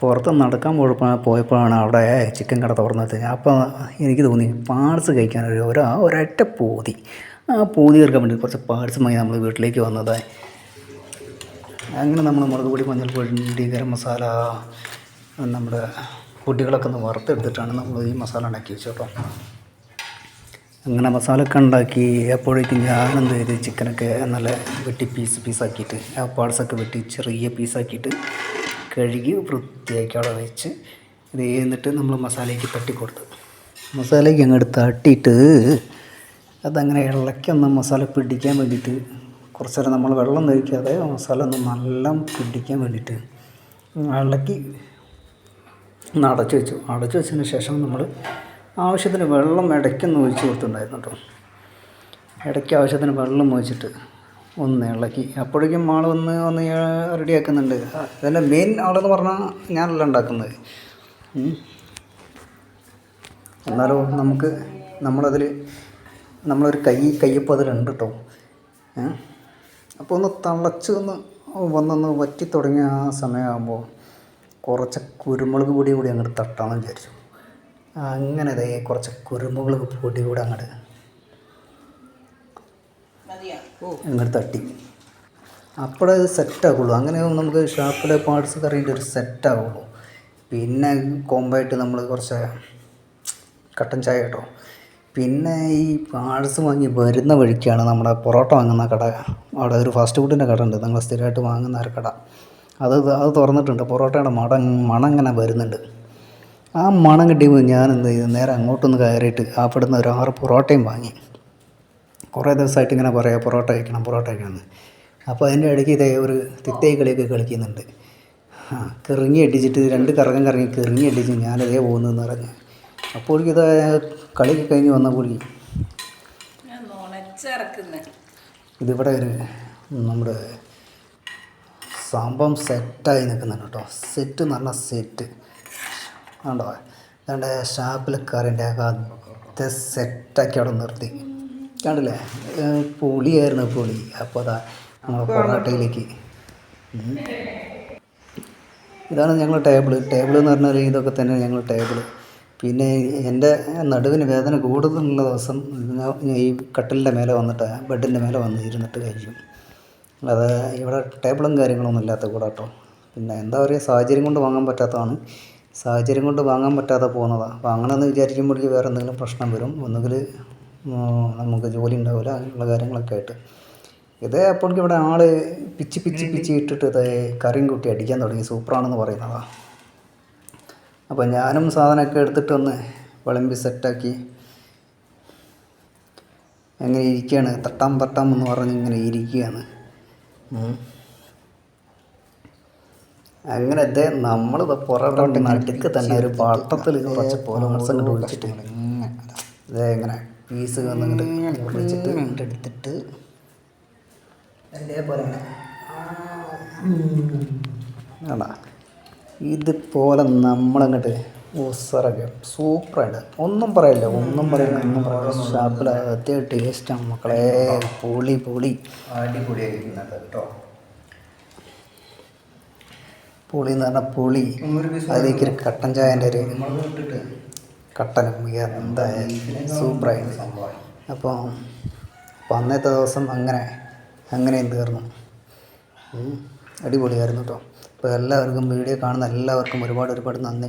പുറത്ത് നടക്കാൻ പോയപ്പോൾ പോയപ്പോഴാണ് അവിടെ ചിക്കൻ കട തുറന്നത്. അപ്പോൾ എനിക്ക് തോന്നി പാർട്സ് കഴിക്കാൻ ഒരു ഒരു ഒരൊറ്റ പൂതി. ആ പൂതി തീർക്കാൻ വേണ്ടി കുറച്ച് പാർട്സുമായി നമ്മൾ വീട്ടിലേക്ക് വന്നത്. അങ്ങനെ നമ്മൾ മുളക് പൊടി മഞ്ഞൾപ്പൊടി ഗരം മസാല നമ്മുടെ പൊടികളൊക്കെ ഒന്ന് വറുത്തെടുത്തിട്ടാണ് നമ്മൾ ഈ മസാല ഉണ്ടാക്കി വെച്ചത് കേട്ടോ. അങ്ങനെ മസാലയൊക്കെ ഉണ്ടാക്കി അപ്പോഴേക്കും ഞാനെന്ത് ചെയ്ത് ചിക്കനൊക്കെ നല്ല വെട്ടി പീസ് പീസാക്കിയിട്ട് ആ പാർട്സൊക്കെ വെട്ടി ചെറിയ പീസാക്കിയിട്ട് കഴുകി വൃത്തിയാക്കി അവിടെ വെച്ച് ഇത് എന്നിട്ട് നമ്മൾ മസാലയ്ക്ക് തട്ടി കൊടുത്തു. മസാലയ്ക്ക് അങ്ങോട്ട് തട്ടിയിട്ട് അതങ്ങനെ ഇളക്കി ഒന്ന് മസാല പിടിക്കാൻ വേണ്ടിയിട്ട് കുറച്ച് നേരം നമ്മൾ വെള്ളം ഒഴിക്കാതെ മസാല ഒന്ന് നല്ല പിടിക്കാൻ വേണ്ടിയിട്ട് ഇളക്കി ഒന്ന് അടച്ചു വെച്ചു. അടച്ചു വെച്ചതിന് ശേഷം നമ്മൾ ആവശ്യത്തിന് വെള്ളം ഇടയ്ക്കൊന്ന് ഒഴിച്ച് കൊടുത്തിട്ടുണ്ടായിരുന്നു കേട്ടോ. ഇടയ്ക്ക് ആവശ്യത്തിന് വെള്ളം ഒഴിച്ചിട്ട് ഒന്ന് ഇളക്കി. അപ്പോഴേക്കും ആൾ വന്ന് വന്ന് റെഡിയാക്കുന്നുണ്ട് അതിന്റെ മെയിൻ ആളെന്ന് പറഞ്ഞാൽ ഞാനല്ല ഉണ്ടാക്കുന്നത്. എന്നാലോ നമുക്ക് നമ്മളതിൽ നമ്മളൊരു കൈ കയ്യപ്പം അതിലുണ്ട് കേട്ടോ അപ്പോൾ ഒന്ന് തിളച്ച് ഒന്ന് വന്നൊന്ന് വറ്റി തുടങ്ങിയ ആ സമയമാകുമ്പോൾ കുറച്ച് കുരുമുളക് പൊടി കൂടി അങ്ങോട്ട് തട്ടാമെന്ന് വിചാരിച്ചു. അങ്ങനെ അതേ കുറച്ച് കുരുമുളക് പൊടി കൂടെ അങ്ങോട്ട് അങ്ങോട്ട് തട്ടി. അപ്പോഴേ അത് സെറ്റാകുള്ളൂ അങ്ങനെ നമുക്ക് ഷാപ്പിലെ പാർട്സ് കറിയിട്ട് ഒരു സെറ്റാകുള്ളൂ പിന്നെ കോമ്പായിട്ട് നമ്മൾ കുറച്ച് കട്ടൻ ചായ കേട്ടോ. പിന്നെ ഈ പാഴ്സ് വാങ്ങി വരുന്ന വഴിക്കാണ് നമ്മുടെ പൊറോട്ട വാങ്ങുന്ന കട. അവിടെ ഒരു ഫാസ്റ്റ് ഫുഡിന്റെ കട ഉണ്ട്. നമ്മൾ സ്ഥിരമായിട്ട് വാങ്ങുന്ന ഒരു കട. അത് അത് തുറന്നിട്ടുണ്ട്. പൊറോട്ടയുടെ മണം മണം ഇങ്ങനെ വരുന്നുണ്ട്. ആ മണം കിട്ടിയപ്പോൾ ഞാൻ എന്ത് ചെയ്തു? നേരെ അങ്ങോട്ടൊന്ന് കയറിയിട്ട് അവിടുന്ന് ഒരു ആറ് പൊറോട്ടയും വാങ്ങി. കുറേ ദിവസമായിട്ട് ഇങ്ങനെ പറയാം പൊറോട്ട കഴിക്കണം പൊറോട്ട കഴിക്കണം എന്ന് അപ്പോൾ അതിന്റെ ഇടയ്ക്ക് ഇതേ ഒരു തിത്തൈ കളിയൊക്കെ കളിക്കുന്നുണ്ട്. ആ കിറങ്ങി അടിച്ചിട്ട് രണ്ട് കറങ്ങം കറങ്ങി കിറങ്ങി അടിച്ച് ഞാനിതേ പോകുന്നതെന്ന് പറഞ്ഞു. അപ്പോഴേക്കും ഇത് കളിയൊക്കെ കഴിഞ്ഞ് വന്നപ്പോഴേക്കും ഇതിവിടെ ഒരു നമ്മുടെ സംഭവം സെറ്റായി നിൽക്കുന്നുണ്ട് കേട്ടോ. സെറ്റ് എന്ന് പറഞ്ഞാൽ സെറ്റ്. ഉണ്ടോ അതുകൊണ്ട് ഷാപ്പിലെ കറിന്റെ ഒക്കെ സെറ്റാക്കി അവിടെ നിർത്തി. കണ്ടില്ലേ? പൊളിയായിരുന്നു പൊളി. അപ്പോൾ അതാ നമ്മളെ പൊറാട്ടയിലേക്ക്. ഇതാണ് ഞങ്ങൾ ടേബിൾ ടേബിൾ എന്ന് പറഞ്ഞാൽ ഇതൊക്കെ തന്നെ ഞങ്ങൾ ടേബിൾ പിന്നെ എന്റെ നടുവിന് വേദന കൂടുതലുള്ള ദിവസം ഞാൻ ഈ കട്ടിലിന്റെ മേലെ വന്നിട്ട് ബെഡിന്റെ മേലെ വന്ന് ഇരുന്നിട്ട് കഴിക്കും. അത് ഇവിടെ ടേബിളും കാര്യങ്ങളൊന്നും ഇല്ലാത്ത കൂടെ കേട്ടോ. പിന്നെ എന്താ പറയുക സാഹചര്യം കൊണ്ട് വാങ്ങാൻ പറ്റാത്തതാണ്. സാഹചര്യം കൊണ്ട് വാങ്ങാൻ പറ്റാതെ പോകുന്നതാണ് വാങ്ങണമെന്ന് വിചാരിക്കുമ്പോഴേക്ക് വേറെ എന്തെങ്കിലും പ്രശ്നം വരും. ഒന്നുകിൽ നമുക്ക് ജോലി ഉണ്ടാവില്ല അങ്ങനെയുള്ള കാര്യങ്ങളൊക്കെ ആയിട്ട്. ഇത് അപ്പോഴേക്കും ഇവിടെ ആൾ പിച്ച് പിച്ച് പിച്ച് ഇട്ടിട്ട് ഇത് കറിയും കൂട്ടി അടിക്കാൻ തുടങ്ങി. സൂപ്പറാണെന്ന് പറയുന്നതാണ് അപ്പോൾ ഞാനും സാധനമൊക്കെ എടുത്തിട്ടൊന്ന് വിളമ്പി സെറ്റാക്കി. അങ്ങനെ ഇരിക്കുകയാണ്. തട്ടാം തട്ടാം എന്ന് പറഞ്ഞ് ഇങ്ങനെ ഇരിക്കുകയാണ്. അങ്ങനെ ഇതേ നമ്മൾ പുറത്തോട്ട് നടുക്ക് തന്നെ ഒരു പാട്ടത്തിൽ കുറച്ച് പോലെ ഇങ്ങനെ. ഇതേ ഇങ്ങനെ പീസ് വന്നിട്ട് ഇങ്ങോട്ട് എടുത്തിട്ട് അതേപോലെ ഇങ്ങനെ ആടാ ഇതുപോലെ നമ്മളങ്ങോട്ട് ഉസറൊക്കെ സൂപ്പറായിട്ട്. ഒന്നും പറയില്ല. ഒന്നും പറയില്ല. ഒന്നും പറയില്ല. ഷാപ്പിൽ അത്യ ടേസ്റ്റാണ് മക്കളെ പൊളി പൊളി. അടിപൊളിയായിരിക്കുന്നുണ്ട് കേട്ടോ. പുളി എന്ന് പറഞ്ഞാൽ പൊളി. അതിലേക്ക് ഒരു കട്ടൻ ചായന്റെ ഒരു കട്ടനും എന്തായാലും സംഭവം അപ്പോൾ അപ്പോൾ അന്നത്തെ ദിവസം അങ്ങനെ അങ്ങനെയും തീർന്നു. അടിപൊളിയായിരുന്നു കേട്ടോ അപ്പോൾ എല്ലാവർക്കും വീഡിയോ കാണുന്ന എല്ലാവർക്കും ഒരുപാട് ഒരുപാട് നന്ദി.